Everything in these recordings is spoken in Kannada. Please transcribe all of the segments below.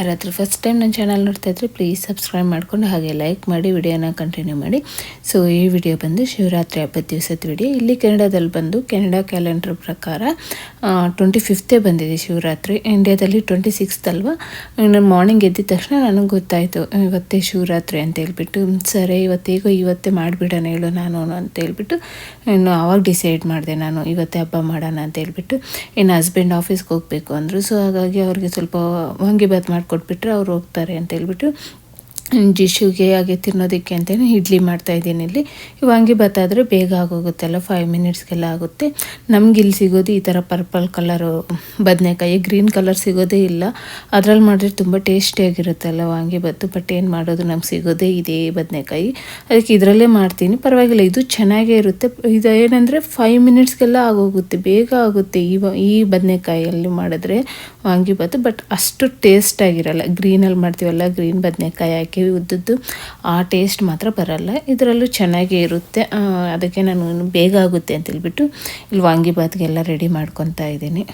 ಯಾರಾದರೂ ಫಸ್ಟ್ ಟೈಮ್ ನನ್ನ ಚಾನಲ್ ನೋಡ್ತಾ ಇದ್ರೆ ಪ್ಲೀಸ್ ಸಬ್ಸ್ಕ್ರೈಬ್ ಮಾಡಿಕೊಂಡು ಹಾಗೆ ಲೈಕ್ ಮಾಡಿ ವಿಡಿಯೋನ ಕಂಟಿನ್ಯೂ ಮಾಡಿ. ಸೊ ಈ ವಿಡಿಯೋ ಬಂದು ಶಿವರಾತ್ರಿ ಹಬ್ಬದ ದಿವಸದ ವಿಡಿಯೋ ಇಲ್ಲಿ ಕೆನಡಾದಲ್ಲಿ ಬಂದು ಕೆನಡಾ ಕ್ಯಾಲೆಂಡರ್ ಪ್ರಕಾರ ಟ್ವೆಂಟಿ ಫಿಫ್ತೇ ಬಂದಿದೆ ಶಿವರಾತ್ರಿ. ಇಂಡಿಯಾದಲ್ಲಿ ಟ್ವೆಂಟಿ ಸಿಕ್ಸ್ತ್ ಅಲ್ವಾ ಮಾರ್ನಿಂಗ್ ಎದ್ದಿದ ತಕ್ಷಣ ನನಗೆ ಗೊತ್ತಾಯಿತು, ಇವತ್ತೇ ಶಿವರಾತ್ರಿ ಅಂತ ಹೇಳ್ಬಿಟ್ಟು ಸರಿ ಇವತ್ತೇಗೋ ಇವತ್ತೇ ಮಾಡಿಬಿಡೋಣ, ಹೇಳು ನಾನು ಅಂತ ಹೇಳ್ಬಿಟ್ಟು, ಇನ್ನು ಆವಾಗ ಡಿಸೈಡ್ ಮಾಡಿದೆ ನಾನು, ಇವತ್ತೇ ಹಬ್ಬ ಮಾಡೋಣ ಅಂತ ಹೇಳ್ಬಿಟ್ಟು, ಇನ್ನು ಹಸ್ಬೆಂಡ್ ಆಫೀಸ್ಗೆ ಹೋಗಬೇಕು ಅಂದರು. ಸೊ ಹಾಗಾಗಿ ಅವ್ರಿಗೆ ಸ್ವಲ್ಪ ವಾಂಗಿಬಾತ್ ಮಾಡಿಕೊಟ್ಬಿಟ್ರೆ ಅವ್ರು ಹೋಗ್ತಾರೆ ಅಂತ ಹೇಳ್ಬಿಟ್ಟು ಜಿಶುಗೆ ಹಾಗೆ ತಿನ್ನೋದಕ್ಕೆ ಅಂತಲೇ ಇಡ್ಲಿ ಮಾಡ್ತಾ ಇದ್ದೀನಿ ಇಲ್ಲಿ. ವಾಂಗಿಬಾತ್ ಆದರೆ ಬೇಗ ಆಗೋಗುತ್ತಲ್ಲ ಫೈವ್ ಮಿನಿಟ್ಸ್ಗೆಲ್ಲ ಆಗುತ್ತೆ. ನಮ್ಗೆ ಇಲ್ಲಿ ಸಿಗೋದು ಈ ಥರ ಪರ್ಪಲ್ ಕಲರು ಬದನೆಕಾಯಿ ಗ್ರೀನ್ ಕಲರ್ ಸಿಗೋದೇ ಇಲ್ಲ. ಅದರಲ್ಲಿ ಮಾಡಿದ್ರೆ ತುಂಬ ಟೇಸ್ಟಿಯಾಗಿರುತ್ತಲ್ಲ ಭತ್ತು ಬಟ್ ಏನು ಮಾಡೋದು, ನಮ್ಗೆ ಸಿಗೋದೇ ಇದೇ ಬದನೆಕಾಯಿ. ಅದಕ್ಕೆ ಇದರಲ್ಲೇ ಮಾಡ್ತೀನಿ. ಪರವಾಗಿಲ್ಲ, ಇದು ಚೆನ್ನಾಗೇ ಇರುತ್ತೆ. ಇದು ಏನಂದರೆ ಫೈವ್ ಮಿನಿಟ್ಸ್ಗೆಲ್ಲ ಆಗೋಗುತ್ತೆ, ಬೇಗ ಆಗುತ್ತೆ ಈ ಈ ಬದನೆಕಾಯಲ್ಲಿ ಮಾಡಿದ್ರೆ. ವಾಂಗಿಬಾತು ಬಟ್ ಅಷ್ಟು ಟೇಸ್ಟಾಗಿರಲ್ಲ ಗ್ರೀನಲ್ಲಿ ಮಾಡ್ತೀವಲ್ಲ ಗ್ರೀನ್ ಬದನೆಕಾಯಿ ಹಾಕಿ ಉದ್ದದ್ದು ಆ ಟೇಸ್ಟ್ ಮಾತ್ರ ಬರಲ್ಲ. ಇದರಲ್ಲೂ ಚೆನ್ನಾಗೇ ಇರುತ್ತೆ. ಅದಕ್ಕೆ ನಾನು ಬೇಗ ಆಗುತ್ತೆ ಅಂತ ಹೇಳ್ಬಿಟ್ಟು ಇಲ್ಲಿ ವಾಂಗಿಬಾತ್ಗೆಲ್ಲ ರೆಡಿ ಮಾಡ್ಕೊತಾ ಇದ್ದೀನಿ.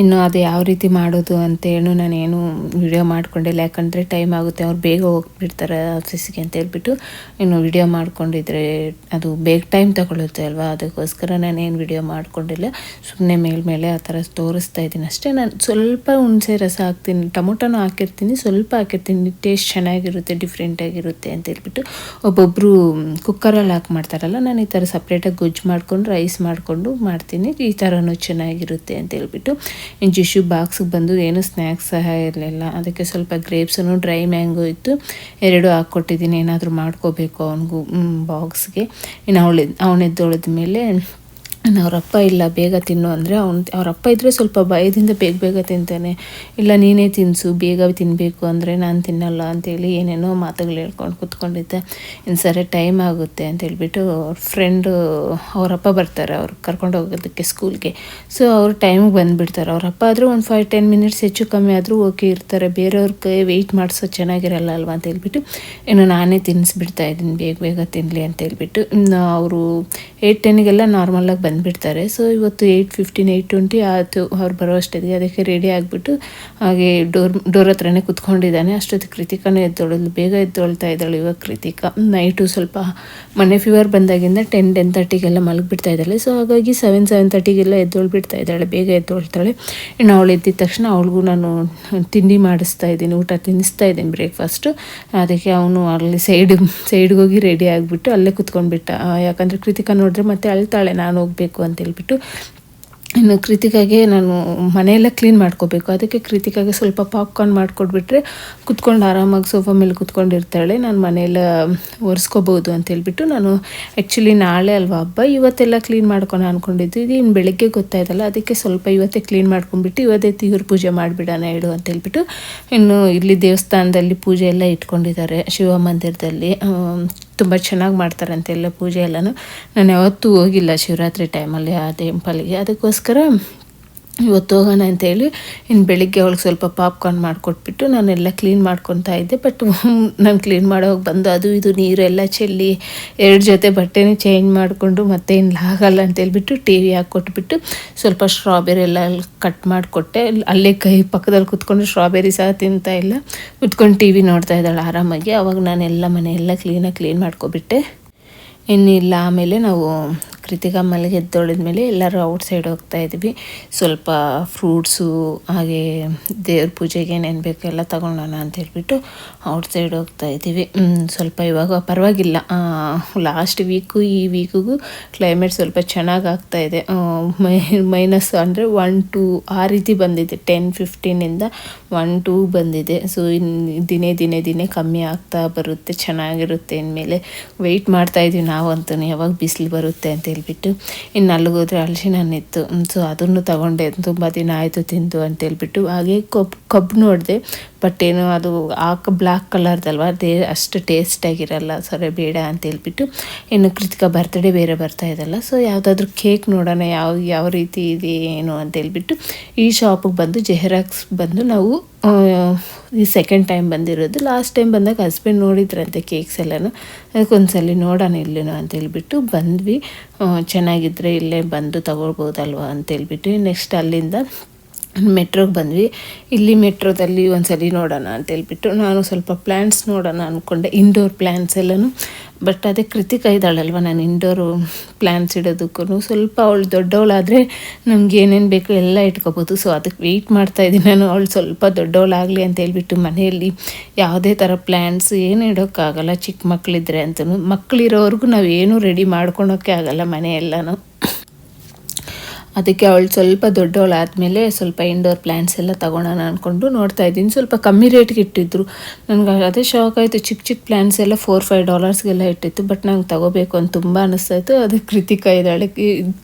ಇನ್ನು ಅದು ಯಾವ ರೀತಿ ಮಾಡೋದು ಅಂತೇಳು ನಾನೇನು ವಿಡಿಯೋ ಮಾಡ್ಕೊಂಡಿಲ್ಲ. ಯಾಕಂದರೆ ಟೈಮ್ ಆಗುತ್ತೆ, ಅವ್ರು ಬೇಗ ಹೋಗ್ಬಿಡ್ತಾರೆ ಆಫೀಸಿಗೆ ಅಂತ ಹೇಳ್ಬಿಟ್ಟು. ಇನ್ನು ವಿಡಿಯೋ ಮಾಡ್ಕೊಂಡಿದ್ರೆ ಅದು ಬೇಗ ಟೈಮ್ ತಗೊಳ್ಳುತ್ತೆ ಅಲ್ವಾ? ಅದಕ್ಕೋಸ್ಕರ ನಾನೇನು ವಿಡಿಯೋ ಮಾಡ್ಕೊಂಡಿಲ್ಲ. ಸುಮ್ಮನೆ ಮೇಲ್ಮೇಲೆ ಆ ಥರ ತೋರಿಸ್ತಾ ಇದ್ದೀನಿ ಅಷ್ಟೇ. ನಾನು ಸ್ವಲ್ಪ ಹುಣಸೆ ರಸ ಹಾಕ್ತೀನಿ, ಟೊಮೊಟೊನೂ ಹಾಕಿರ್ತೀನಿ, ಸ್ವಲ್ಪ ಹಾಕಿರ್ತೀನಿ. ಟೇಸ್ಟ್ ಚೆನ್ನಾಗಿರುತ್ತೆ ಡಿಫ್ರೆಂಟಾಗಿರುತ್ತೆ ಅಂತ ಹೇಳ್ಬಿಟ್ಟು. ಒಬ್ಬೊಬ್ಬರು ಕುಕ್ಕರಲ್ಲಿ ಹಾಕಿ ಮಾಡ್ತಾರಲ್ಲ, ನಾನು ಈ ಥರ ಸಪ್ರೇಟಾಗಿ ಗೊಜ್ಜು ಮಾಡಿಕೊಂಡು ರೈಸ್ ಮಾಡಿಕೊಂಡು ಮಾಡ್ತೀನಿ. ಈ ಥರನೂ ಚೆನ್ನಾಗಿರುತ್ತೆ ಅಂತ ಹೇಳ್ಬಿಟ್ಟು. ಜಿಶು ಬಾಕ್ಸಿಗೆ ಬಂದು ಏನು ಸ್ನ್ಯಾಕ್ಸ್ ಸಹ ಇರಲಿಲ್ಲ. ಅದಕ್ಕೆ ಸ್ವಲ್ಪ ಗ್ರೇಪ್ಸನ್ನು ಡ್ರೈ ಮ್ಯಾಂಗೋ ಇತ್ತು. ಎರಡು ಹಾಕ್ಕೊಟ್ಟಿದ್ದೀನಿ. ಏನಾದರೂ ಮಾಡ್ಕೋಬೇಕು ಅವನಿಗೂ ಬಾಕ್ಸ್ಗೆ. ಇನ್ನು ಅವಳು ಅವನೆದ್ದೊಳದ ಮೇಲೆ ಅವರಪ್ಪ ಇಲ್ಲ, ಬೇಗ ತಿನ್ನು ಅಂದರೆ ಅವ್ನು, ಅವರಪ್ಪ ಇದ್ದರೆ ಸ್ವಲ್ಪ ಭಯದಿಂದ ಬೇಗ ಬೇಗ ತಿಂತಾನೆ. ಇಲ್ಲ, ನೀನೇ ತಿನ್ನಿಸು ಬೇಗ ತಿನ್ನಬೇಕು ಅಂದರೆ ನಾನು ತಿನ್ನಲ್ಲ ಅಂತೇಳಿ ಏನೇನೋ ಮಾತುಗಳು ಹೇಳ್ಕೊಂಡು ಕೂತ್ಕೊಂಡಿದ್ದೆ. ಇನ್ನು ಸರಿ ಟೈಮ್ ಆಗುತ್ತೆ ಅಂತ ಹೇಳ್ಬಿಟ್ಟು ಅವ್ರ ಫ್ರೆಂಡು ಅವರಪ್ಪ ಬರ್ತಾರೆ, ಅವ್ರು ಕರ್ಕೊಂಡು ಹೋಗೋದಕ್ಕೆ ಸ್ಕೂಲ್ಗೆ ಸೊ ಅವ್ರು ಟೈಮಿಗೆ ಬಂದುಬಿಡ್ತಾರೆ. ಅವರಪ್ಪ ಆದರೂ ಒಂದು ಫೈವ್ ಟೆನ್ ಮಿನಿಟ್ಸ್ ಹೆಚ್ಚು ಕಮ್ಮಿ ಆದರೂ ಓಕೆ ಇರ್ತಾರೆ. ಬೇರೆಯವ್ರ ಕೈ ವೆಯ್ಟ್ ಮಾಡಿಸೋ ಚೆನ್ನಾಗಿರಲ್ಲ ಅಲ್ವಾ ಅಂತ ಹೇಳ್ಬಿಟ್ಟು, ಇನ್ನು ನಾನೇ ತಿನ್ನಿಸ್ಬಿಡ್ತಾ ಇದ್ದೀನಿ, ಬೇಗ ಬೇಗ ತಿನ್ನಲಿ ಅಂತ ಹೇಳ್ಬಿಟ್ಟು. ಅವರು ಏಯ್ಟ್ ಟೆನ್ನಿಗೆಲ್ಲ ನಾರ್ಮಲಾಗಿ ಬಂದು ಬಂದುಬಿಡ್ತಾರೆ. ಸೊ ಇವತ್ತು ಏಯ್ಟ್ ಫಿಫ್ಟೀನ್ ಏಯ್ಟ್ ಟ್ವೆಂಟಿ ಆಯಿತು. ಅವ್ರು ಬರೋ ಅಷ್ಟೊತ್ತಿಗೆ ಅದಕ್ಕೆ ರೆಡಿ ಆಗಿಬಿಟ್ಟು ಹಾಗೆ ಡೋರ್ ಡೋರ್ ಹತ್ರನೇ ಕುತ್ಕೊಂಡಿದ್ದಾನೆ. ಅಷ್ಟೊತ್ತು ಕೃತಿಕನೇ ಎದ್ದೊಳಲು ಬೇಗ ಎದ್ದೊಳ್ತಾ ಇದ್ದಾಳೆ ಇವಾಗ ಕೃತಿಕಾ. ನೈಟು ಸ್ವಲ್ಪ ಮನೆ ಫೀವರ್ ಬಂದಾಗಿಂದ ಟೆನ್ ಟೆನ್ ತರ್ಟಿಗೆಲ್ಲ ಮಲಗಿಬಿಡ್ತಾ ಇದ್ದಾಳೆ. ಸೊ ಹಾಗಾಗಿ ಸೆವೆನ್ ಸೆವೆನ್ ತರ್ಟಿಗೆಲ್ಲ ಎದ್ದೊಳ್ಬಿಡ್ತಾ ಇದ್ದಾಳೆ. ಬೇಗ ಎದ್ದೊಳ್ತಾಳೆ. ಇನ್ನು ಅವಳು ಎದ್ದಿದ ತಕ್ಷಣ ಅವಳಿಗೂ ನಾನು ತಿಂಡಿ ಮಾಡಿಸ್ತಾ ಇದ್ದೀನಿ. ಊಟ ತಿನ್ನಿಸ್ತಾ ಇದ್ದೀನಿ ಬ್ರೇಕ್ಫಾಸ್ಟು ಅದಕ್ಕೆ ಅವನು ಅಲ್ಲಿ ಸೈಡ್ ಸೈಡ್ಗೆ ಹೋಗಿ ರೆಡಿ ಆಗಿಬಿಟ್ಟು ಅಲ್ಲೇ ಕುತ್ಕೊಂಡ್ಬಿಟ್ಟ. ಯಾಕಂದರೆ ಕೃತಿಕಾ ನೋಡಿದ್ರೆ ಮತ್ತೆ ಅಳ್ತಾಳೆ. ನಾನು ಹೋಗ್ಬೇಕು ಮಾಡಬೇಕು ಅಂತ ಹೇಳ್ಬಿಟ್ಟು ಇನ್ನು ಕೃತಿಕಾಗೆ ನಾನು ಮನೆಯೆಲ್ಲ ಕ್ಲೀನ್ ಮಾಡ್ಕೋಬೇಕು. ಅದಕ್ಕೆ ಕೃತಿಕಾಗೆ ಸ್ವಲ್ಪ ಪಾಪ್ಕಾರ್ನ್ ಮಾಡಿಕೊಟ್ಬಿಟ್ರೆ ಕುತ್ಕೊಂಡು ಆರಾಮಾಗಿ ಸೋಫಾ ಮೇಲೆ ಕುತ್ಕೊಂಡಿರ್ತಾಳೆ. ನಾನು ಮನೆಯೆಲ್ಲ ಒರೆಸ್ಕೋಬೋದು ಅಂತ ಹೇಳ್ಬಿಟ್ಟು ನಾನು ಆ್ಯಕ್ಚುಲಿ ನಾಳೆ ಅಲ್ವಾ ಹಬ್ಬ, ಇವತ್ತೆಲ್ಲ ಕ್ಲೀನ್ ಮಾಡ್ಕೊಂಡು ಅಂದ್ಕೊಂಡಿದ್ದು ಇದು ಇನ್ನು ಬೆಳಗ್ಗೆ ಗೊತ್ತಾಯ್ತಲ್ಲ, ಅದಕ್ಕೆ ಸ್ವಲ್ಪ ಇವತ್ತೇ ಕ್ಲೀನ್ ಮಾಡ್ಕೊಂಡ್ಬಿಟ್ಟು ಇವತ್ತೇ ತೀವ್ರ ಪೂಜೆ ಮಾಡಿಬಿಡೋಣ ಹೇಳು ಅಂತ ಹೇಳ್ಬಿಟ್ಟು ಇನ್ನು ಇಲ್ಲಿ ದೇವಸ್ಥಾನದಲ್ಲಿ ಪೂಜೆ ಎಲ್ಲ ಇಟ್ಕೊಂಡಿದ್ದಾರೆ ಶಿವ ಮಂದಿರದಲ್ಲಿ. ತುಂಬ ಚೆನ್ನಾಗಿ ಮಾಡ್ತಾರಂತೆ ಎಲ್ಲ ಪೂಜೆ ಎಲ್ಲನೂ. ನಾನು ಯಾವತ್ತೂ ಹೋಗಿಲ್ಲ ಶಿವರಾತ್ರಿ ಟೈಮಲ್ಲಿ ಆ ಟೆಂಪಲ್ಗೆ ಅದಕ್ಕೋಸ್ಕರ ಇವತ್ತು ಹೋಗೋಣ ಅಂತೇಳಿ ಇನ್ನು ಬೆಳಿಗ್ಗೆ ಅವಳಿಗೆ ಸ್ವಲ್ಪ ಪಾಪ್ಕಾರ್ನ್ ಮಾಡಿಕೊಟ್ಬಿಟ್ಟು ನಾನೆಲ್ಲ ಕ್ಲೀನ್ ಮಾಡ್ಕೊತಾ ಇದ್ದೆ. ಬಟ್ ನಾನು ಕ್ಲೀನ್ ಮಾಡೋಕೆ ಬಂದು ಅದು ಇದು ನೀರೆಲ್ಲ ಚೆಲ್ಲಿ, ಎರಡು ಜೊತೆ ಬಟ್ಟೆನೇ ಚೇಂಜ್ ಮಾಡಿಕೊಂಡು ಮತ್ತೆ ಇನ್ನು ಆಗಲ್ಲ ಅಂತೇಳ್ಬಿಟ್ಟು ಟಿ ವಿ ಹಾಕ್ಕೊಟ್ಬಿಟ್ಟು ಸ್ವಲ್ಪ ಸ್ಟ್ರಾಬೆರಿ ಎಲ್ಲ ಕಟ್ ಮಾಡಿಕೊಟ್ಟೆ. ಅಲ್ಲೇ ಕೈ ಪಕ್ಕದಲ್ಲಿ ಕುತ್ಕೊಂಡು ಸ್ಟ್ರಾಬೆರಿ ಸಹ ತಿಂತಾ ಇಲ್ಲ. ಕುತ್ಕೊಂಡು ಟಿ ವಿ ನೋಡ್ತಾ ಇದ್ದಾಳೆ ಆರಾಮಾಗಿ. ಅವಾಗ ನಾನೆಲ್ಲ ಮನೆಯೆಲ್ಲ ಕ್ಲೀನಾಗಿ ಕ್ಲೀನ್ ಮಾಡ್ಕೊಬಿಟ್ಟೆ. ಇನ್ನಿಲ್ಲ ಆಮೇಲೆ ನಾವು ಕೃತಿಕಾ ಮಲ್ಲಿಗೆ ಎದ್ದೊಳಿದ ಮೇಲೆ ಎಲ್ಲರೂ ಔಟ್ ಸೈಡ್ ಹೋಗ್ತಾ ಇದ್ವಿ. ಸ್ವಲ್ಪ ಫ್ರೂಟ್ಸು, ಹಾಗೆ ದೇವ್ರ ಪೂಜೆಗೆ ಏನೇನು ಬೇಕು ಎಲ್ಲ ತಗೊಂಡೋಣ ಅಂತ ಹೇಳ್ಬಿಟ್ಟು ಔಟ್ ಸೈಡ್ ಹೋಗ್ತಾ ಇದ್ದೀವಿ. ಸ್ವಲ್ಪ ಇವಾಗ ಪರವಾಗಿಲ್ಲ. ಲಾಸ್ಟ್ ವೀಕು ಈ ವೀಕಿಗೂ ಕ್ಲೈಮೇಟ್ ಸ್ವಲ್ಪ ಚೆನ್ನಾಗಿ ಆಗ್ತಾ ಇದೆ. ಮೈ ಮೈನಸ್ ಅಂದರೆ ಒನ್ ಟೂ ಆ ರೀತಿ ಬಂದಿದೆ. ಟೆನ್ ಫಿಫ್ಟೀನಿಂದ ಒನ್ ಟೂ ಬಂದಿದೆ. ಸೊ ದಿನೇ ದಿನೇ ದಿನೇ ಕಮ್ಮಿ ಆಗ್ತಾ ಬರುತ್ತೆ, ಚೆನ್ನಾಗಿರುತ್ತೆ. ಇನ್ಮೇಲೆ ವೆಯ್ಟ್ ಮಾಡ್ತಾ ಇದ್ದೀವಿ ನಾವಂತೂ ಯಾವಾಗ ಬಿಸಿಲು ಬರುತ್ತೆ ಅಂತ ಹೇಳ್ಬಿಟ್ಟು, ಇನ್ನು ಅಲ್ಲಿಗೋದ್ರೆ ಹಲಸಿನ ಹಣ್ಣಿತ್ತು ಸೊ, ಅದನ್ನು ತಗೊಂಡೆ, ತುಂಬ ದಿನ ಆಯಿತು ತಿಂದು, ಅಂತ ಹೇಳ್ಬಿಟ್ಟು, ಹಾಗೆ ಕಬ್ಬು ಕಬ್ಬು ನೋಡಿದೆ. ಬಟ್ ಏನು ಅದು ಆಕ ಬ್ಲ್ಯಾಕ್ ಕಲರ್ದಲ್ವ ಅದೇ ಅಷ್ಟು ಟೇಸ್ಟಾಗಿರಲ್ಲ ಸರಿ ಬೇಡ ಅಂತ ಹೇಳ್ಬಿಟ್ಟು, ಇನ್ನು ಕೃತಿಕ ಬರ್ತಡೇ ಬೇರೆ ಬರ್ತಾ ಇದಲ್ಲ. ಸೊ ಯಾವುದಾದ್ರೂ ಕೇಕ್ ನೋಡೋಣ, ಯಾವ ಯಾವ ರೀತಿ ಇದೆ, ಏನು ಅಂತ ಹೇಳ್ಬಿಟ್ಟು, ಈ ಶಾಪಿಗೆ ಬಂದು ಜೆಹರಾಕ್ಸ್ ಬಂದು ನಾವು ಈ ಸೆಕೆಂಡ್ ಟೈಮ್ ಬಂದಿರೋದು. ಲಾಸ್ಟ್ ಟೈಮ್ ಬಂದಾಗ ಹಸ್ಬೆಂಡ್ ನೋಡಿದ್ರಂತೆ ಕೇಕ್ಸ್ ಎಲ್ಲನೂ. ಅದಕ್ಕೊಂದ್ಸಲಿ ನೋಡೋಣ ಇಲ್ಲೇನೋ ಅಂತ ಹೇಳ್ಬಿಟ್ಟು ಬಂದ್ವಿ. ಚೆನ್ನಾಗಿದ್ದರೆ ಇಲ್ಲೇ ಬಂದು ತಗೊಳ್ಬೋದಲ್ವ ಅಂತ ಹೇಳ್ಬಿಟ್ಟು. ನೆಕ್ಸ್ಟ್ ಅಲ್ಲಿಂದ ಮೆಟ್ರೋಗೆ ಬಂದ್ವಿ. ಇಲ್ಲಿ ಮೆಟ್ರೋದಲ್ಲಿ ಒಂದ್ಸಲಿ ನೋಡೋಣ ಅಂತ ಹೇಳ್ಬಿಟ್ಟು ನಾನು ಸ್ವಲ್ಪ ಪ್ಲ್ಯಾಂಟ್ಸ್ ನೋಡೋಣ ಅಂದ್ಕೊಂಡೆ ಇಂಡೋರ್ ಪ್ಲ್ಯಾಂಟ್ಸ್ ಎಲ್ಲನೂ. ಬಟ್ ಅದೇ ಕೃತಿಕ ಇದ್ದಾಳಲ್ವ, ನಾನು ಇಂಡೋರು ಪ್ಲ್ಯಾಂಟ್ಸ್ ಇಡೋದಕ್ಕೂ ಸ್ವಲ್ಪ ಅವಳು ದೊಡ್ಡವಳಾದರೆ ನಮ್ಗೆ ಏನೇನು ಬೇಕು ಎಲ್ಲ ಇಟ್ಕೋಬೋದು. ಸೊ ಅದಕ್ಕೆ ವೆಯ್ಟ್ ಮಾಡ್ತಾ ಇದ್ದೀನಿ ನಾನು, ಅವಳು ಸ್ವಲ್ಪ ದೊಡ್ಡವಳಾಗಲಿ ಅಂತ ಹೇಳ್ಬಿಟ್ಟು ಮನೆಯಲ್ಲಿ ಯಾವುದೇ ಥರ ಪ್ಲ್ಯಾಂಟ್ಸ್ ಏನು ಇಡೋಕ್ಕಾಗಲ್ಲ ಚಿಕ್ಕ ಮಕ್ಕಳಿದ್ರೆ ಅಂತಲೂ ಮಕ್ಕಳಿರೋವರೆಗೂ ನಾವು ಏನೂ ರೆಡಿ ಮಾಡ್ಕೊಳೋಕ್ಕೆ ಆಗಲ್ಲ ಮನೆಯೆಲ್ಲನೂ. ಅದಕ್ಕೆ ಅವಳು ಸ್ವಲ್ಪ ದೊಡ್ಡವಳಾದಮೇಲೆ ಸ್ವಲ್ಪ ಇಂಡೋರ್ ಪ್ಲ್ಯಾಂಟ್ಸ್ ಎಲ್ಲ ತೊಗೊಳೋಣ ಅಂದ್ಕೊಂಡು ನೋಡ್ತಾ ಇದ್ದೀನಿ. ಸ್ವಲ್ಪ ಕಮ್ಮಿ ರೇಟ್ಗೆ ಇಟ್ಟಿದ್ರು. ನನಗೆ ಅದೇ ಶಾಕ್ ಆಯಿತು. ಚಿಕ್ಕ ಚಿಕ್ಕ ಪ್ಲ್ಯಾಂಟ್ಸ್ ಎಲ್ಲ ಫೋರ್ ಫೈವ್ ಡಾಲರ್ಸ್ಗೆಲ್ಲ ಇಟ್ಟಿತ್ತು. ಬಟ್ ನಂಗೆ ತಗೋಬೇಕು ಅಂತ ತುಂಬ ಅನಿಸ್ತಾಯಿತ್ತು. ಅದು ಕೃತಿಕಾ ಇದ್ದಾಳೆ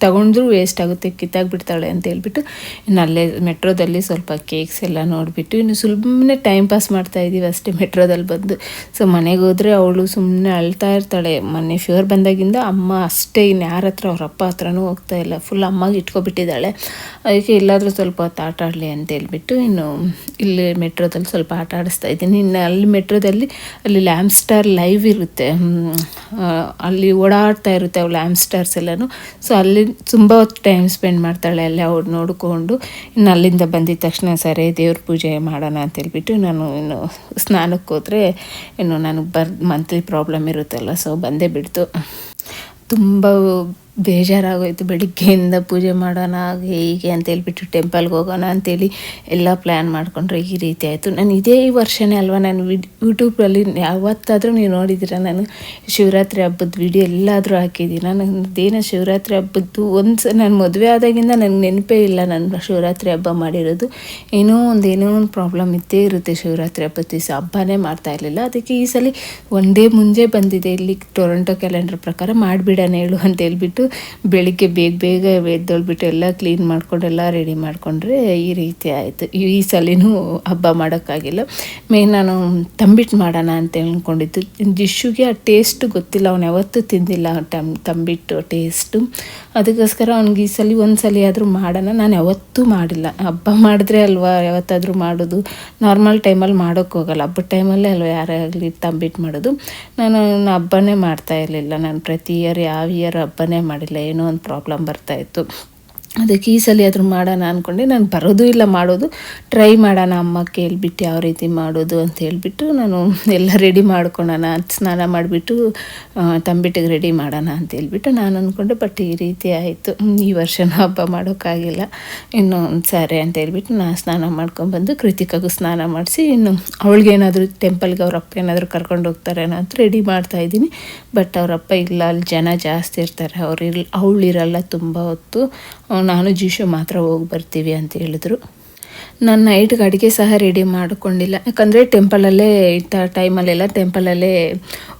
ತಗೊಂಡ್ರೂ ವೇಸ್ಟ್ ಆಗುತ್ತೆ. ಕಿತ್ತಾಗ್ಬಿಡ್ತಾಳೆ ಅಂತ ಹೇಳ್ಬಿಟ್ಟು ಇನ್ನು ಅಲ್ಲೇ ಮೆಟ್ರೋದಲ್ಲಿ ಸ್ವಲ್ಪ ಕೇಕ್ಸ್ ಎಲ್ಲ ನೋಡಿಬಿಟ್ಟು ಇನ್ನು ಸುಮ್ಮನೆ ಟೈಮ್ ಪಾಸ್ ಮಾಡ್ತಾ ಇದ್ದೀವಿ ಅಷ್ಟೇ ಮೆಟ್ರೋದಲ್ಲಿ ಬಂದು. ಸೊ ಮನೆಗೆ ಹೋದರೆ ಅವಳು ಸುಮ್ಮನೆ ಅಳ್ತಾ ಇರ್ತಾಳೆ. ಮೊನ್ನೆ ಫೀವರ್ ಬಂದಾಗಿಂದ ಅಮ್ಮ ಅಷ್ಟೇ ಇನ್ನು ಯಾರ ಹತ್ರ ಅವ್ರ ಅಪ್ಪ ಹತ್ರನೂ ಹೋಗ್ತಾ ಇಲ್ಲ. ಫುಲ್ ಅಮ್ಮಗೆ ಇಟ್ಕೊಬಿಟ್ಟಿದ್ದಾಳೆ ಅದಕ್ಕೆ ಎಲ್ಲಾದರೂ ಸ್ವಲ್ಪ ಹೊತ್ತು ಆಟ ಆಡಲಿ ಅಂತ ಹೇಳ್ಬಿಟ್ಟು ಇನ್ನು ಇಲ್ಲಿ ಮೆಟ್ರೋದಲ್ಲಿ ಸ್ವಲ್ಪ ಆಟ ಆಡಿಸ್ತಾ ಇದ್ದೀನಿ. ಇನ್ನು ಅಲ್ಲಿ ಮೆಟ್ರೋದಲ್ಲಿ ಅಲ್ಲಿ ಲ್ಯಾಂಪ್ ಸ್ಟಾರ್ ಲೈವ್ ಇರುತ್ತೆ. ಅಲ್ಲಿ ಓಡಾಡ್ತಾ ಇರುತ್ತೆ ಅವು ಲ್ಯಾಂಪ್ ಸ್ಟಾರ್ಸ್ ಎಲ್ಲನೂ. ಸೊ ಅಲ್ಲಿ ತುಂಬ ಹೊತ್ತು ಟೈಮ್ ಸ್ಪೆಂಡ್ ಮಾಡ್ತಾಳೆ ಅಲ್ಲಿ ಅವ್ರು ನೋಡಿಕೊಂಡು. ಇನ್ನು ಅಲ್ಲಿಂದ ಬಂದಿದ್ದ ತಕ್ಷಣ ಸರಿ ದೇವ್ರ ಪೂಜೆ ಮಾಡೋಣ ಅಂತ ಹೇಳ್ಬಿಟ್ಟು ನಾನು ಇನ್ನು ಸ್ನಾನಕ್ಕೆ ಹೋದರೆ ಇನ್ನು ನನಗೆ ಬರ್, ಮಂತ್ಲಿ ಪ್ರಾಬ್ಲಮ್ ಇರುತ್ತಲ್ಲ ಸೊ ಬಂದೇ ಬಿಡ್ತು. ತುಂಬ ಬೇಜಾರಾಗೋಯ್ತು. ಬೆಳಿಗ್ಗೆಯಿಂದ ಪೂಜೆ ಮಾಡೋಣ, ಹಾಗೆ ಹೀಗೆ ಅಂತ ಹೇಳ್ಬಿಟ್ಟು ಟೆಂಪಲ್ಗೆ ಹೋಗೋಣ ಅಂತೇಳಿ ಎಲ್ಲ ಪ್ಲ್ಯಾನ್ ಮಾಡಿಕೊಂಡ್ರೆ. ಈ ರೀತಿ ಆಯಿತು. ನಾನು ಇದೇ ವರ್ಷನೇ ಅಲ್ವಾ ನಾನು ವಿಡ್ ಯೂಟ್ಯೂಬಲ್ಲಿ ಯಾವತ್ತಾದರೂ ನೀವು ನೋಡಿದ್ದೀರ ನಾನು ಶಿವರಾತ್ರಿ ಹಬ್ಬದ ವಿಡಿಯೋ ಎಲ್ಲಾದರೂ ಹಾಕಿದ್ದೀನಿ. ನಾನು ದೇನ ಶಿವರಾತ್ರಿ ಹಬ್ಬದ್ದು ಒಂದು ನಾನು ಮದುವೆ ಆದಾಗಿಂದ ನನಗೆ ನೆನಪೇ ಇಲ್ಲ ನಾನು ಶಿವರಾತ್ರಿ ಹಬ್ಬ ಮಾಡಿರೋದು. ಏನೋ ಒಂದು ಏನೋ ಒಂದು ಪ್ರಾಬ್ಲಮ್ ಇದ್ದೇ ಇರುತ್ತೆ ಶಿವರಾತ್ರಿ ಹಬ್ಬದ ದಿವಸ. ಹಬ್ಬನೇ ಮಾಡ್ತಾ ಇರಲಿಲ್ಲ. ಅದಕ್ಕೆ ಈ ಸಲ ಒಂದೇ ಮುಂಜೆ ಬಂದಿದೆ ಇಲ್ಲಿ ಟೊರೊಂಟೊ ಕ್ಯಾಲೆಂಡರ್ ಪ್ರಕಾರ. ಮಾಡಿಬಿಡೋಣ ಹೇಳು ಅಂತ ಹೇಳ್ಬಿಟ್ಟು ಬೆಳಿಗ್ಗೆ ಬೇಗ ಬೇಗ ಎದ್ದೊಳ್ಬಿಟ್ಟು ಎಲ್ಲ ಕ್ಲೀನ್ ಮಾಡ್ಕೊಂಡು ಎಲ್ಲ ರೆಡಿ ಮಾಡಿಕೊಂಡ್ರೆ ಈ ರೀತಿ ಆಯಿತು. ಈ ಸಲಿನೂ ಹಬ್ಬ ಮಾಡೋಕ್ಕಾಗಿಲ್ಲ. ಮೇನ್ ನಾನು ತಂಬಿಟ್ಟು ಮಾಡೋಣ ಅಂತ ಅಂದ್ಕೊಂಡಿದ್ದು ಜಿಶುಗೆ ಆ ಟೇಸ್ಟ್ ಗೊತ್ತಿಲ್ಲ. ಅವನು ಯಾವತ್ತೂ ತಿಂದಿಲ್ಲ ಟಮ್ ತಂಬಿಟ್ಟು ಟೇಸ್ಟು ಅದಕ್ಕೋಸ್ಕರ ಅವ್ನಿಗೆ ಈ ಸಲ ಒಂದು ಸಲ ಆದರೂ ಮಾಡೋಣ. ನಾನು ಯಾವತ್ತೂ ಮಾಡಿಲ್ಲ. ಹಬ್ಬ ಮಾಡಿದ್ರೆ ಅಲ್ವಾ ಯಾವತ್ತಾದರೂ ಮಾಡೋದು. ನಾರ್ಮಲ್ ಟೈಮಲ್ಲಿ ಮಾಡೋಕ್ಕೆ ಹೋಗಲ್ಲ. ಹಬ್ಬದ ಟೈಮಲ್ಲೇ ಅಲ್ವಾ ಯಾರೇ ಆಗಲಿ ತಂಬಿಟ್ಟು ಮಾಡೋದು. ನಾನು ಹಬ್ಬನೇ ಮಾಡ್ತಾ ಇರಲಿಲ್ಲ. ನಾನು ಪ್ರತಿ ಇಯರ್ ಯಾವ ಇಯರ್ ಹಬ್ಬನೇ ಮಾಡಿಲ್ಲ ಏನೋ ಒಂದು ಪ್ರಾಬ್ಲಮ್ ಬರ್ತಾಯಿತ್ತು ಅದಕ್ಕೆ ಈ ಸಲ ಆದರೂ ಮಾಡೋಣ ಅಂದ್ಕೊಂಡೆ ನಾನು ಬರೋದು ಇಲ್ಲ, ಮಾಡೋದು. ಟ್ರೈ ಮಾಡೋಣ, ಅಮ್ಮ ಕೇಳಿಬಿಟ್ಟು ಯಾವ ರೀತಿ ಮಾಡೋದು ಅಂತ ಹೇಳಿಬಿಟ್ಟು ನಾನು ಎಲ್ಲ ರೆಡಿ ಮಾಡ್ಕೊಳ್ಳೋಣ, ಸ್ನಾನ ಮಾಡಿಬಿಟ್ಟು ತಂಬಿಟ್ಟಿಗೆ ರೆಡಿ ಮಾಡೋಣ ಅಂತ ಹೇಳ್ಬಿಟ್ಟು ನಾನು ಅಂದ್ಕೊಂಡೆ ಬಟ್ ಈ ರೀತಿ ಆಯಿತು. ಈ ವರ್ಷನೂ ಹಬ್ಬ ಮಾಡೋಕ್ಕಾಗಿಲ್ಲ. ಇನ್ನು ಸರಿ ಅಂತ ಹೇಳ್ಬಿಟ್ಟು ನಾನು ಸ್ನಾನ ಮಾಡ್ಕೊಂಡ್ಬಂದು ಕೃತಿಕಾಗೂ ಸ್ನಾನ ಮಾಡಿಸಿ, ಇನ್ನು ಅವಳಿಗೇನಾದರೂ ಟೆಂಪಲ್ಗೆ ಅವ್ರ ಅಪ್ಪ ಏನಾದರೂ ಕರ್ಕೊಂಡು ಹೋಗ್ತಾರೇನೋ ಅಂತ ರೆಡಿ ಮಾಡ್ತಾ ಇದ್ದೀನಿ. ಬಟ್ ಅವರಪ್ಪ ಇಲ್ಲ, ಅಲ್ಲಿ ಜನ ಜಾಸ್ತಿ ಇರ್ತಾರೆ, ಅವ್ರು ಇರ್ ಅವಳಿರಲ್ಲ ತುಂಬ ಹೊತ್ತು. ನಾನು ಜೀಶೋ ಮಾತ್ರ ಹೋಗಿ ಬರ್ತೀವಿ ಅಂತ ಹೇಳಿದ್ರು. ನಾನು ನೈಟ್ಗೆ ಅಡುಗೆ ಸಹ ರೆಡಿ ಮಾಡಿಕೊಂಡಿಲ್ಲ. ಯಾಕಂದರೆ ಟೆಂಪಲಲ್ಲೇ ಇಂಥ ಟೈಮಲ್ಲೆಲ್ಲ ಟೆಂಪಲಲ್ಲೇ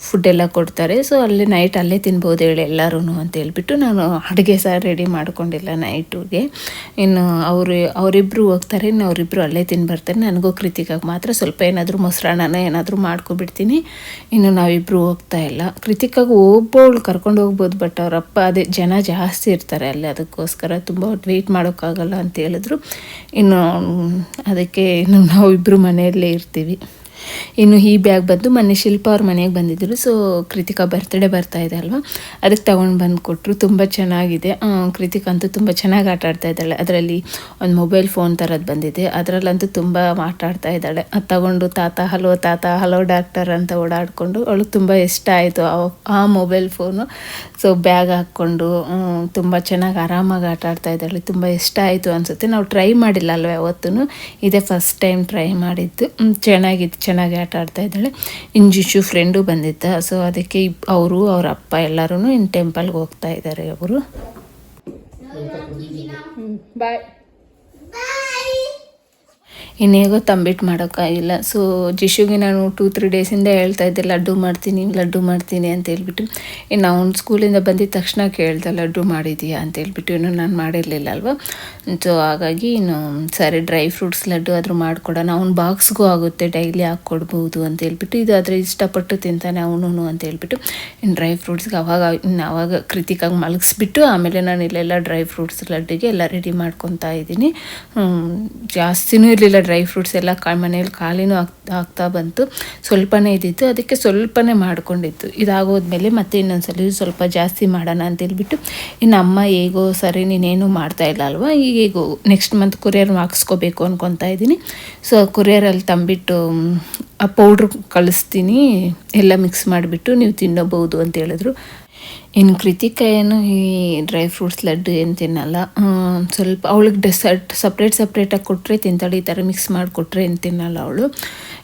ಫುಡ್ ಎಲ್ಲ ಕೊಡ್ತಾರೆ. ಸೊ ಅಲ್ಲಿ ನೈಟ್ ಅಲ್ಲೇ ತಿನ್ಬೋದು ಹೇಳಿ ಎಲ್ಲರೂ ಅಂತ ಹೇಳ್ಬಿಟ್ಟು ನಾನು ಅಡುಗೆ ಸಹ ರೆಡಿ ಮಾಡಿಕೊಂಡಿಲ್ಲ ನೈಟಿಗೆ ಇನ್ನು ಅವರು ಅವರಿಬ್ಬರು ಹೋಗ್ತಾರೆ. ಇನ್ನು ಅವರಿಬ್ಬರು ಅಲ್ಲೇ ತಿನ್ಬರ್ತಾರೆ ಬರ್ತಾರೆ. ನನಗೂ ಕೃತಿಕಾಗಿ ಮಾತ್ರ ಸ್ವಲ್ಪ ಏನಾದರೂ ಮೊಸರನ್ನ ಏನಾದರೂ ಮಾಡ್ಕೊಬಿಡ್ತೀನಿ. ಇನ್ನು ನಾವಿಬ್ಬರು ಹೋಗ್ತಾ ಇಲ್ಲ. ಕೃತಿಕಾಗಿ ಹೋಗ್ಬೋಳು ಕರ್ಕೊಂಡು ಹೋಗ್ಬೋದು ಬಟ್ ಅವರಪ್ಪ ಅದೇ ಜನ ಜಾಸ್ತಿ ಇರ್ತಾರೆ ಅಲ್ಲಿ. ಅದಕ್ಕೋಸ್ಕರ ತುಂಬ ವೆಯ್ಟ್ ಮಾಡೋಕ್ಕಾಗಲ್ಲ ಅಂತ ಹೇಳಿದ್ರು. ಇನ್ನು ಅದಕ್ಕೆ ನಾವು ನಾವಿಬ್ಬರು ಮನೆಯಲ್ಲೇ ಇರ್ತೀವಿ. ಇನ್ನು ಈ ಬ್ಯಾಗ್ ಬಂದು ಮೊನ್ನೆ ಶಿಲ್ಪ ಅವ್ರ ಮನೆಗೆ ಬಂದಿದ್ದರು ಸೊ ಕೃತಿಕಾ ಬರ್ತ್ಡೇ ಬರ್ತಾ ಇದೆ ಅಲ್ವಾ? ಅದಕ್ಕೆ ತೊಗೊಂಡು ಬಂದು ಕೊಟ್ಟರು ತುಂಬ ಚೆನ್ನಾಗಿದೆ. ಕೃತಿಕಾ ಅಂತೂ ತುಂಬ ಚೆನ್ನಾಗಿ ಆಟ ಆಡ್ತಾ ಇದ್ದಾಳೆ. ಅದರಲ್ಲಿ ಒಂದು ಮೊಬೈಲ್ ಫೋನ್ ಥರದ್ದು ಬಂದಿದೆ. ಅದರಲ್ಲಂತೂ ತುಂಬ ಆಟ ಆಡ್ತಾ ಇದ್ದಾಳೆ. ಅದು ತಗೊಂಡು ತಾತ, ಹಲೋ ತಾತ, ಹಲೋ ಡಾಕ್ಟರ್ ಅಂತ ಓಡಾಡಿಕೊಂಡು ಅವಳು ತುಂಬ ಇಷ್ಟ ಆಯಿತು ಆ ಮೊಬೈಲ್ ಫೋನು ಸೊ ಬ್ಯಾಗ್ ಹಾಕ್ಕೊಂಡು ತುಂಬ ಚೆನ್ನಾಗಿ ಆರಾಮಾಗಿ ಆಟ ಆಡ್ತಾ ಇದ್ದಾಳೆ. ತುಂಬ ಇಷ್ಟ ಆಯಿತು ಅನಿಸುತ್ತೆ. ನಾವು ಟ್ರೈ ಮಾಡಿಲ್ಲ ಅಲ್ವ ಯಾವತ್ತೂ ಇದೇ ಫಸ್ಟ್ ಟೈಮ್ ಟ್ರೈ ಮಾಡಿದ್ದು. ಚೆನ್ನಾಗಿತ್ತು, ಚೆನ್ನಾಗಿ ಆಟ ಆಡ್ತಾ ಇದ್ದಾಳೆ. ಇಂಜಿಶು ಜಿಶು ಫ್ರೆಂಡು ಬಂದಿದ್ದ. ಸೊ ಅದಕ್ಕೆ ಅವರು, ಅವ್ರ ಅಪ್ಪ ಎಲ್ಲರೂ ಇನ್ನು ಟೆಂಪಲ್ಗೆ ಹೋಗ್ತಾ ಇದ್ದಾರೆ ಅವರು. ಬಾಯ್ ಇನ್ನೇಗೋ ತಂಬಿಟ್ಟು ಮಾಡೋಕ್ಕಾಗಿಲ್ಲ ಸೊ ಜಿಶುಗೆ ನಾನು ಟೂ ತ್ರೀ ಡೇಸಿಂದ ಹೇಳ್ತಾ ಇದ್ದೆ, ಲಡ್ಡು ಮಾಡ್ತೀನಿ ಲಡ್ಡು ಮಾಡ್ತೀನಿ ಅಂತ ಹೇಳ್ಬಿಟ್ಟು. ಇನ್ನು ಅವ್ನು ಸ್ಕೂಲಿಂದ ಬಂದಿದ ತಕ್ಷಣ ಕೇಳ್ದೆ, ಲಡ್ಡು ಮಾಡಿದೀಯಾ? ಅಂತ ಹೇಳ್ಬಿಟ್ಟು. ಇನ್ನು ನಾನು ಮಾಡಿರಲಿಲ್ಲ ಅಲ್ವಾ? ಸೊ ಹಾಗಾಗಿ ಇನ್ನು, ಸರಿ ಡ್ರೈ ಫ್ರೂಟ್ಸ್ ಲಡ್ಡು ಆದರೂ ಮಾಡಿಕೊಡೋಣ. ಅವ್ನ ಬಾಕ್ಸ್ಗೂ ಆಗುತ್ತೆ ಡೈಲಿ ಹಾಕ್ಕೊಡ್ಬೋದು ಅಂತ ಹೇಳ್ಬಿಟ್ಟು. ಇದು ಆದರೆ ಇಷ್ಟಪಟ್ಟು ತಿಂತಾನೆ ಅವನು ಅಂತ ಹೇಳ್ಬಿಟ್ಟು. ಇನ್ನು ಡ್ರೈ ಫ್ರೂಟ್ಸ್ಗೆ ಅವಾಗ, ಇನ್ನು ಅವಾಗ ಕೃತಿಕಾಗಿ ಮಲಗಿಸ್ಬಿಟ್ಟು ಆಮೇಲೆ ನಾನು ಇಲ್ಲೆಲ್ಲ ಡ್ರೈ ಫ್ರೂಟ್ಸ್ ಲಡ್ಡಿಗೆ ಎಲ್ಲ ರೆಡಿ ಮಾಡ್ಕೊತಾ ಇದ್ದೀನಿ. ಜಾಸ್ತಿನೂ ಇರಲಿಲ್ಲ. ಡ್ರೈ ಫ್ರೂಟ್ಸ್ ಎಲ್ಲ ಕಾ ಮನೇಲಿ ಖಾಲಿನೂ ಆಗ್ತಾ ಆಗ್ತಾ ಬಂತು. ಸ್ವಲ್ಪನೇ ಇದ್ದಿತ್ತು. ಅದಕ್ಕೆ ಸ್ವಲ್ಪನೇ ಮಾಡ್ಕೊಂಡಿತ್ತು. ಇದಾಗೋದ್ಮೇಲೆ ಮತ್ತೆ ಇನ್ನೊಂದ್ಸಲ ಸ್ವಲ್ಪ ಜಾಸ್ತಿ ಮಾಡೋಣ ಅಂತೇಳ್ಬಿಟ್ಟು ಇನ್ನು ಅಮ್ಮ ಹೇಗೋ ಸರಿ ನೀನೇನು ಮಾಡ್ತಾ ಇಲ್ಲ ಅಲ್ವಾ? ಈಗ ಹೇಗೋ ನೆಕ್ಸ್ಟ್ ಮಂತ್ ಕೊರಿಯರ್ ಹಾಕ್ಸ್ಕೋಬೇಕು ಅನ್ಕೊತಾ ಇದ್ದೀನಿ. ಸೊ ಕೊರಿಯರಲ್ಲಿ ತಂಬಿಟ್ಟು ಆ ಪೌಡ್ರ್ ಕಳಿಸ್ತೀನಿ. ಎಲ್ಲ ಮಿಕ್ಸ್ ಮಾಡಿಬಿಟ್ಟು ನೀವು ತಿನ್ನಬಹುದು ಅಂತ ಹೇಳಿದ್ರು. ಇನ್ನು ಕೃತಿಕ ಏನು, ಈ ಡ್ರೈ ಫ್ರೂಟ್ಸ್ ಲಡ್ಡು ಏನು ತಿನ್ನಲ್ಲ ಸ್ವಲ್ಪ ಅವಳಿಗೆ ಡೆಸರ್ಟ್ ಸಪ್ರೇಟ್ ಸಪ್ರೇಟಾಗಿ ಕೊಟ್ಟರೆ ತಿಂತಾಳೆ, ಈ ಥರ ಮಿಕ್ಸ್ ಮಾಡಿಕೊಟ್ರೆ ಏನು ತಿನ್ನಲ್ಲ ಅವಳು.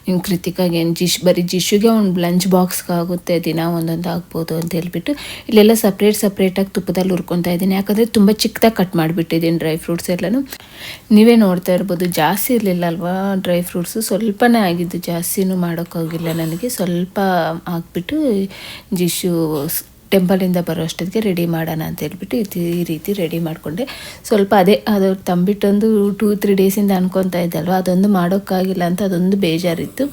ಇನ್ನು ಕೃತಿಕಾಗೆ ಏನು, ಜಿಶ್, ಬರೀ ಜಿಶುಗೆ ಒಂದು ಲಂಚ್ ಬಾಕ್ಸ್ಗೆ ಆಗುತ್ತೆ, ದಿನ ಒಂದೊಂದು ಆಗ್ಬೋದು ಅಂತ ಹೇಳ್ಬಿಟ್ಟು, ಇಲ್ಲೆಲ್ಲ ಸಪ್ರೇಟ್ ಸಪ್ರೇಟಾಗಿ ತುಪ್ಪದಲ್ಲಿ ಹುರ್ಕೊತಾ ಇದ್ದೀನಿ. ಯಾಕಂದರೆ ತುಂಬ ಚಿಕ್ಕದಾಗಿ ಕಟ್ ಮಾಡಿಬಿಟ್ಟಿದ್ದೀನಿ ಡ್ರೈ ಫ್ರೂಟ್ಸ್ ಎಲ್ಲನೂ. ನೀವೇ ನೋಡ್ತಾ ಇರ್ಬೋದು, ಜಾಸ್ತಿ ಇರಲಿಲ್ಲ ಅಲ್ವಾ ಡ್ರೈ ಫ್ರೂಟ್ಸು ಸ್ವಲ್ಪನೇ ಆಗಿದ್ದು ಜಾಸ್ತಿನೂ ಮಾಡೋಕ್ಕಾಗಿಲ್ಲ ನನಗೆ. ಸ್ವಲ್ಪ ಹಾಕ್ಬಿಟ್ಟು ಜಿಶು ಟೆಂಪಲಿಂದ ಬರೋ ಅಷ್ಟೊತ್ತಿಗೆ ರೆಡಿ ಮಾಡೋಣ ಅಂತ ಹೇಳ್ಬಿಟ್ಟು ಈ ರೀತಿ ರೆಡಿ ಮಾಡಿಕೊಂಡೆ. ಸ್ವಲ್ಪ ಅದೇ, ಅದು ತಂಬಿಟ್ಟೊಂದು ಟೂ, ತ್ರೀ ಡೇಸಿಂದ ಅನ್ಕೊತಾ ಇದ್ದಲ್ವ, ಅದೊಂದು ಮಾಡೋಕ್ಕಾಗಿಲ್ಲ ಅಂತ ಅದೊಂದು ಬೇಜಾರಿತ್ತು.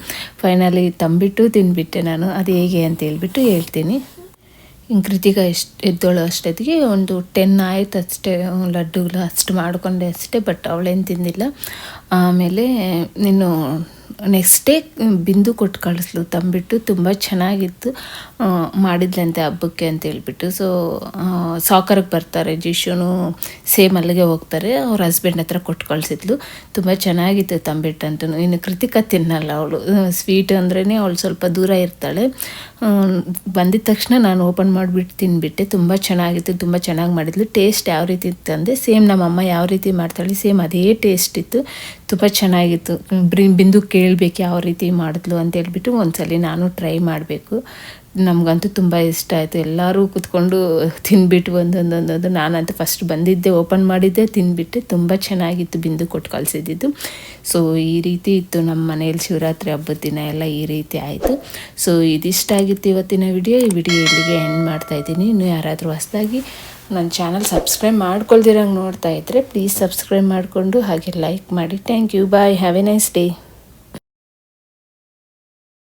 ಫೈನಲಿ ತಂಬಿಟ್ಟು ತಿಂದುಬಿಟ್ಟೆ ನಾನು. ಅದು ಹೇಗೆ ಅಂತ ಹೇಳ್ಬಿಟ್ಟು ಹೇಳ್ತೀನಿ. ಹಿಂಗೆ ಕೃತಿಕ ಎಷ್ಟು, ಎದ್ದೋಳು ಅಷ್ಟೊತ್ತಿಗೆ ಒಂದು ಟೆನ್ ಆಯಿತು ಅಷ್ಟೇ ಲಡ್ಡುಗಳು ಅಷ್ಟು ಮಾಡಿಕೊಂಡೆ ಅಷ್ಟೇ, ಬಟ್ ಅವಳೇನು ತಿಂದಿಲ್ಲ. ಆಮೇಲೆ ನೀನು ನೆಕ್ಸ್ಟ್ ಡೇ ಬಿಂದು ಕೊಟ್ಟು ಕಳಿಸ್ಲು. ತಂಬಿಟ್ಟು ತುಂಬ ಚೆನ್ನಾಗಿತ್ತು. ಮಾಡಿದ್ಲಂತೆ ಹಬ್ಬಕ್ಕೆ ಅಂತ ಹೇಳ್ಬಿಟ್ಟು. ಸೊ ಸಾಕರ್ಗೆ ಬರ್ತಾರೆ. ಜಿಶುನು ಸೇಮ್ ಅಲ್ಲಿಗೆ ಹೋಗ್ತಾರೆ. ಅವ್ರ ಹಸ್ಬೆಂಡ್ ಹತ್ರ ಕೊಟ್ಟು ಕಳಿಸಿದ್ಲು. ತುಂಬ ಚೆನ್ನಾಗಿತ್ತು ತಂಬಿಟ್ಟು ಅಂತೂ ಇನ್ನು ಕೃತಿಕ ತಿನ್ನಲ್ಲ ಅವಳು. ಸ್ವೀಟ್ ಅಂದ್ರೇ ಅವಳು ಸ್ವಲ್ಪ ದೂರ ಇರ್ತಾಳೆ. ಬಂದಿದ ತಕ್ಷಣ ನಾನು ಓಪನ್ ಮಾಡಿಬಿಟ್ಟು ತಿನ್ಬಿಟ್ಟೆ. ತುಂಬ ಚೆನ್ನಾಗಿತ್ತು. ತುಂಬ ಚೆನ್ನಾಗಿ ಮಾಡಿದ್ಲು. ಟೇಸ್ಟ್ ಯಾವ ರೀತಿ ಇತ್ತು ಅಂದರೆ ಸೇಮ್ ನಮ್ಮಮ್ಮ ಯಾವ ರೀತಿ ಮಾಡ್ತಾಳೆ ಸೇಮ್ ಅದೇ ಟೇಸ್ಟ್ ಇತ್ತು. ತುಂಬ ಚೆನ್ನಾಗಿತ್ತು. ಬಿಂದು ಕೇಳಬೇಕು ಯಾವ ರೀತಿ ಮಾಡಿದ್ಲು ಅಂತ ಹೇಳ್ಬಿಟ್ಟು ಒಂದ್ಸಲಿ ನಾನು ಟ್ರೈ ಮಾಡಬೇಕು. ನಮಗಂತೂ ತುಂಬ ಇಷ್ಟ ಆಯಿತು. ಎಲ್ಲರೂ ಕೂತ್ಕೊಂಡು ತಿಂದ್ಬಿಟ್ಟು ಒಂದೊಂದೊಂದೊಂದು. ನಾನಂತೂ ಫಸ್ಟ್ ಬಂದಿದ್ದೆ ಓಪನ್ ಮಾಡಿದ್ದೆ, ತಿಂದ್ಬಿಟ್ಟೆ. ತುಂಬ ಚೆನ್ನಾಗಿತ್ತು ಬಿಂದು ಕೊಟ್ಟು ಕಳಿಸಿದ್ದು ಸೊ ಈ ರೀತಿ ಇತ್ತು ನಮ್ಮ ಮನೇಲಿ ಶಿವರಾತ್ರಿ ಹಬ್ಬದ ದಿನ ಎಲ್ಲ ಈ ರೀತಿ ಆಯಿತು. ಸೊ ಇದಿಷ್ಟ ಆಗಿತ್ತು ಇವತ್ತಿನ ವಿಡಿಯೋ ಈ ವಿಡಿಯೋ ಇಲ್ಲಿಗೆ ಎಂಡ್ ಮಾಡ್ತಾ ಇದ್ದೀನಿ. ಇನ್ನು ಯಾರಾದರೂ ಹೊಸದಾಗಿ ನನ್ನ ಚಾನಲ್ ಸಬ್ಸ್ಕ್ರೈಬ್ ಮಾಡ್ಕೊಳ್ದಿರಂಗೆ ನೋಡ್ತಾ ಇದ್ದರೆ ಪ್ಲೀಸ್ ಸಬ್ಸ್ಕ್ರೈಬ್ ಮಾಡಿಕೊಂಡು ಹಾಗೆ ಲೈಕ್ ಮಾಡಿ. Thank you bye have a nice day